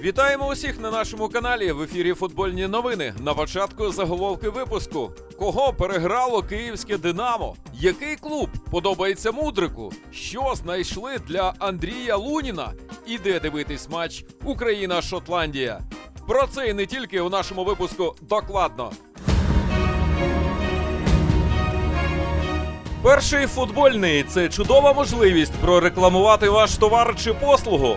Вітаємо усіх на нашому каналі. В ефірі футбольні новини. На початку заголовки випуску. Кого переграло київське Динамо? Який клуб подобається мудрику? Що знайшли для Андрія Луніна? І де дивитись матч Україна-Шотландія? Про це і не тільки у нашому випуску докладно. Перший футбольний це чудова можливість прорекламувати ваш товар чи послугу.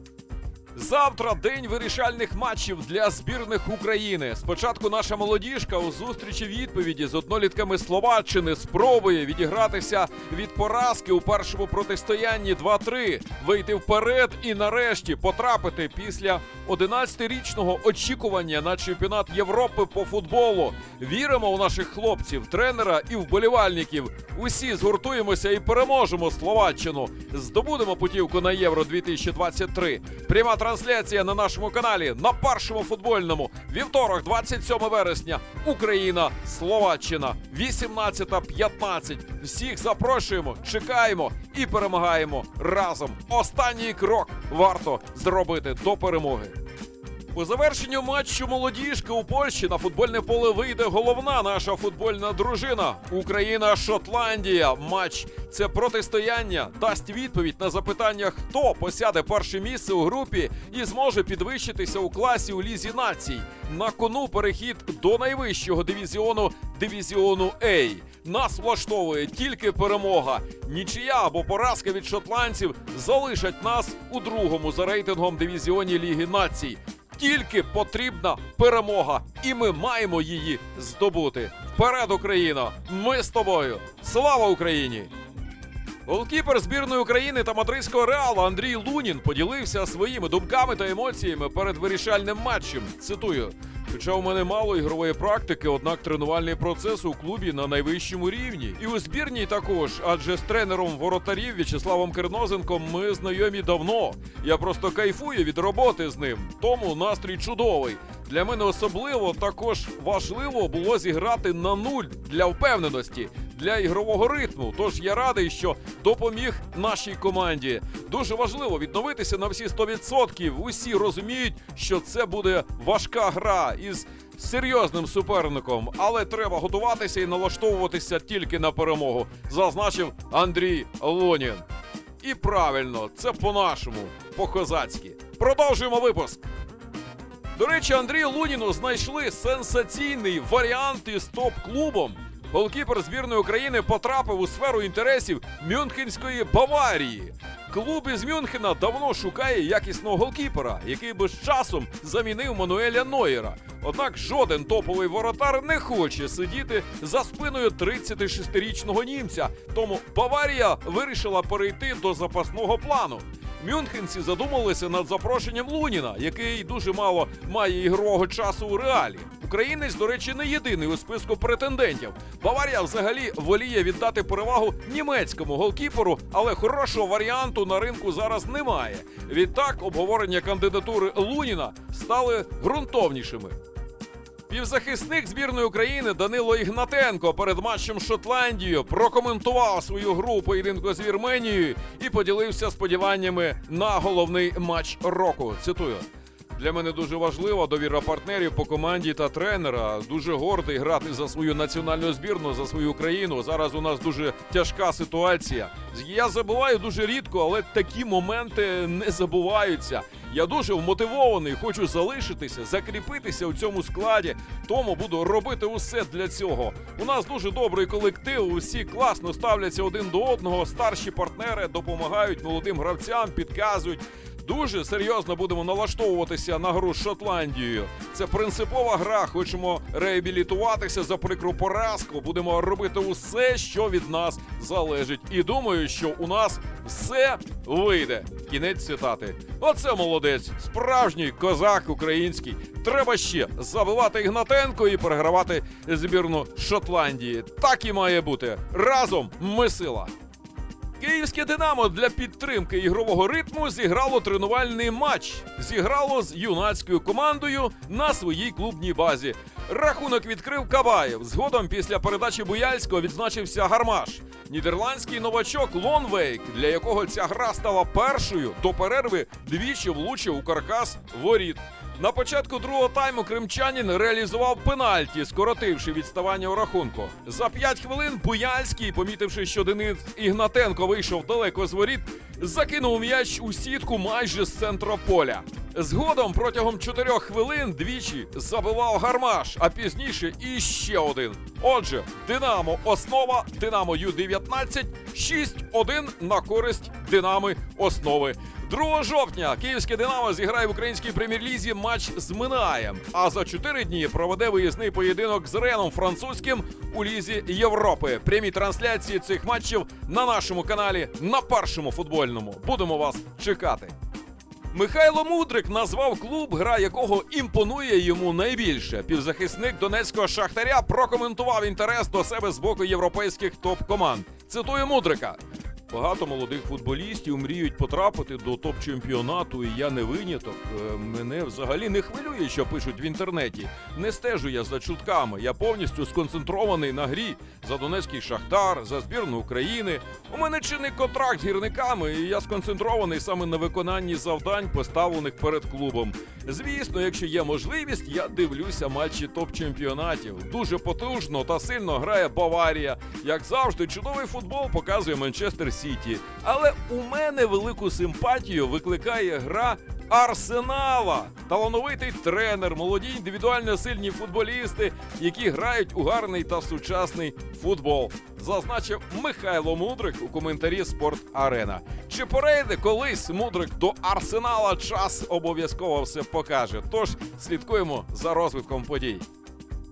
Завтра день вирішальних матчів для збірних України. Спочатку наша молодіжка у зустрічі відповіді з однолітками Словаччини спробує відігратися від поразки у першому протистоянні 2-3, вийти вперед і нарешті потрапити після 11-річного очікування на чемпіонат Європи по футболу. Віримо у наших хлопців, тренера і вболівальників. Усі згуртуємося і переможемо Словаччину. Здобудемо путівку на Євро 2023. Пряма трансляція на нашому каналі на першому футбольному. Вівторок, 27 вересня. Україна, Словаччина, 18.15. Всіх запрошуємо, чекаємо і перемагаємо разом. Останній крок варто зробити до перемоги. У завершенню матчу молодіжки у Польщі на футбольне поле вийде головна наша футбольна дружина Україна-Шотландія. Матч це протистояння дасть відповідь на запитання, хто посяде перше місце у групі і зможе підвищитися у класі у лізі націй. На кону перехід до найвищого дивізіону дивізіону А. Нас влаштовує тільки перемога. Нічия або поразка від шотландців залишать нас у другому за рейтингом дивізіоні Ліги націй. Тільки потрібна перемога, і ми маємо її здобути. Вперед, Україна! Ми з тобою! Слава Україні! Голкіпер збірної України та мадридського реалу Андрій Лунін поділився своїми думками та емоціями перед вирішальним матчем. Цитую. Хоча у мене мало ігрової практики, однак тренувальний процес у клубі на найвищому рівні. І у збірній також, адже з тренером воротарів В'ячеславом Кернозенком ми знайомі давно. Я просто кайфую від роботи з ним, тому настрій чудовий. Для мене особливо також важливо було зіграти на нуль для впевненості, для ігрового ритму. Тож я радий, що допоміг нашій команді. Дуже важливо відновитися на всі 100%. Усі розуміють, що це буде важка гра із серйозним суперником, але треба готуватися і налаштовуватися тільки на перемогу, зазначив Андрій Лонін. І правильно, це по-нашому, по-козацьки. Продовжуємо випуск. До речі, Андрію Луніну знайшли сенсаційний варіант із топ-клубом. Голкіпер збірної України потрапив у сферу інтересів Мюнхенської Баварії. Клуб із Мюнхена давно шукає якісного голкіпера, який би з часом замінив Мануеля Нойера. Однак жоден топовий воротар не хоче сидіти за спиною 36-річного німця. Тому Баварія вирішила перейти до запасного плану. Мюнхенці задумалися над запрошенням Луніна, який дуже мало має ігрового часу у реалі. Українець, до речі, не єдиний у списку претендентів. Баварія взагалі воліє віддати перевагу німецькому голкіперу, але хорошого варіанту на ринку зараз немає. Відтак, обговорення кандидатури Луніна стали ґрунтовнішими. Півзахисник збірної України Данило Ігнатенко перед матчем з Шотландією прокоментував свою гру поєдинку з Вірменією і поділився сподіваннями на головний матч року. Цитую. Для мене дуже важлива довіра партнерів по команді та тренера. Дуже гордий грати за свою національну збірну, за свою країну. Зараз у нас дуже тяжка ситуація. Я забуваю дуже рідко, але такі моменти не забуваються. Я дуже вмотивований, хочу залишитися, закріпитися у цьому складі. Тому буду робити усе для цього. У нас дуже добрий колектив. Усі класно ставляться один до одного. Старші партнери допомагають молодим гравцям, підказують. Дуже серйозно будемо налаштовуватися на гру з Шотландією. Це принципова гра. Хочемо реабілітуватися за прикру поразку. Будемо робити усе, що від нас залежить. І думаю, що у нас все вийде. Кінець цитати. Оце молодець, справжній козак український. Треба ще забивати Ігнатенко і перегравати збірну Шотландії. Так і має бути. Разом ми сила. Київське Динамо для підтримки ігрового ритму зіграло тренувальний матч. Зіграло з юнацькою командою на своїй клубній базі. Рахунок відкрив Кабаєв. Згодом після передачі Буяльського відзначився Гармаш. Нідерландський новачок Лонвейк, для якого ця гра стала першою до перерви, двічі влучив у каркас воріт. На початку другого тайму кримчанин реалізував пенальті, скоротивши відставання у рахунку. За 5 хвилин Буяльський, помітивши, що Денис Ігнатенко вийшов далеко з воріт, закинув м'яч у сітку майже з центру поля. Згодом протягом 4 хвилин двічі забивав гармаш, а пізніше іще один. Отже, Динамо основа, Динамо Ю-19, 6-1 на користь Динами основи. 2 жовтня київське Динамо зіграє в українській прем'єр-лізі матч з Минаєм. А за 4 дні проведе виїзний поєдинок з Реном французьким у лізі Європи. Прямі трансляції цих матчів на нашому каналі на першому футбольному. Будемо вас чекати. Михайло Мудрик назвав клуб, гра якого імпонує йому найбільше. Півзахисник донецького шахтаря прокоментував інтерес до себе з боку європейських топ-команд. Цитую Мудрика. Багато молодих футболістів мріють потрапити до топ-чемпіонату, і я не виняток. Е, Мене взагалі не хвилює, що пишуть в інтернеті. Не стежу я за чутками. Я повністю сконцентрований на грі за Донецький Шахтар, за збірну України. У мене чинний контракт з гірниками, і я сконцентрований саме на виконанні завдань, поставлених перед клубом. Звісно, якщо є можливість, я дивлюся матчі топ-чемпіонатів. Дуже потужно та сильно грає Баварія. Як завжди, чудовий футбол показує Манчестер Сіті. Але у мене велику симпатію викликає гра. Арсенала талановитий тренер, молоді індивідуально сильні футболісти, які грають у гарний та сучасний футбол. Зазначив Михайло Мудрик у коментарі Спорт Арена. Чи перейде колись Мудрик до Арсенала? Час обов'язково все покаже. Тож слідкуємо за розвитком подій.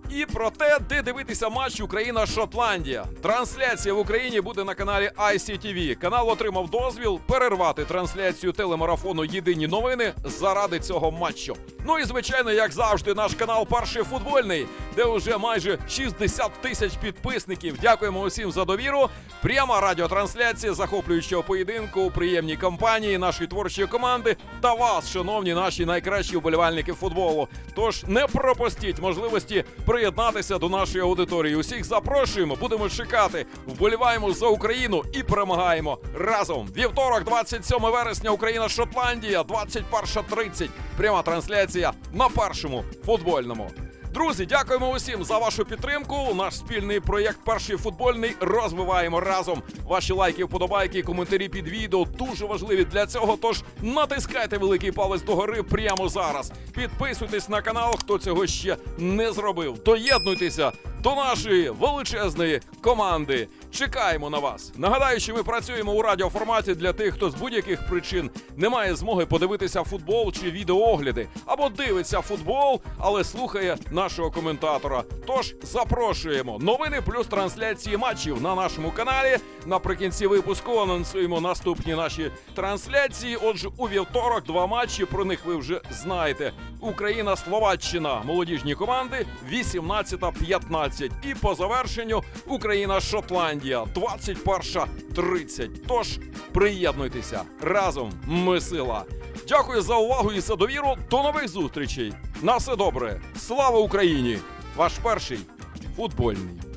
І про те, де дивитися матч Україна-Шотландія. Трансляція в Україні буде на каналі ICTV. Канал отримав дозвіл перервати трансляцію телемарафону Єдині новини заради цього матчу. Ну і звичайно, як завжди, наш канал Перший футбольний, де вже майже 60 тисяч підписників. Дякуємо усім за довіру. Пряма радіотрансляція захоплюючого поєдинку у приємній компанії нашої творчої команди та вас, шановні наші найкращі вболівальники футболу. Тож не пропустіть можливості приєднатися до нашої аудиторії. Усіх запрошуємо, будемо чекати. Вболіваємо за Україну і перемагаємо разом. Вівторок, 27 вересня, Україна, Шотландія, 21.30. Пряма трансляція на першому футбольному. Друзі, дякуємо усім за вашу підтримку. Наш спільний проєкт Перший футбольний розвиваємо разом. Ваші лайки, вподобайки, коментарі під відео дуже важливі для цього. Тож натискайте великий палець догори прямо зараз. Підписуйтесь на канал, хто цього ще не зробив. Доєднуйтеся до нашої величезної команди. Чекаємо на вас. Нагадаю, що ми працюємо у радіоформаті для тих, хто з будь-яких причин не має змоги подивитися футбол чи відеоогляди, або дивиться футбол, але слухає нашого коментатора. Тож запрошуємо новини плюс трансляції матчів на нашому каналі. Наприкінці випуску анонсуємо наступні наші трансляції. Отже, у вівторок два матчі. Про них ви вже знаєте. Україна, Словаччина, молодіжні команди 18-15. І по завершенню Україна, Шотландія 21-30. Тож приєднуйтеся разом. Ми сила. Дякую за увагу і за довіру. До нових зустрічей. На все добре. Слава Україні! Ваш перший футбольний.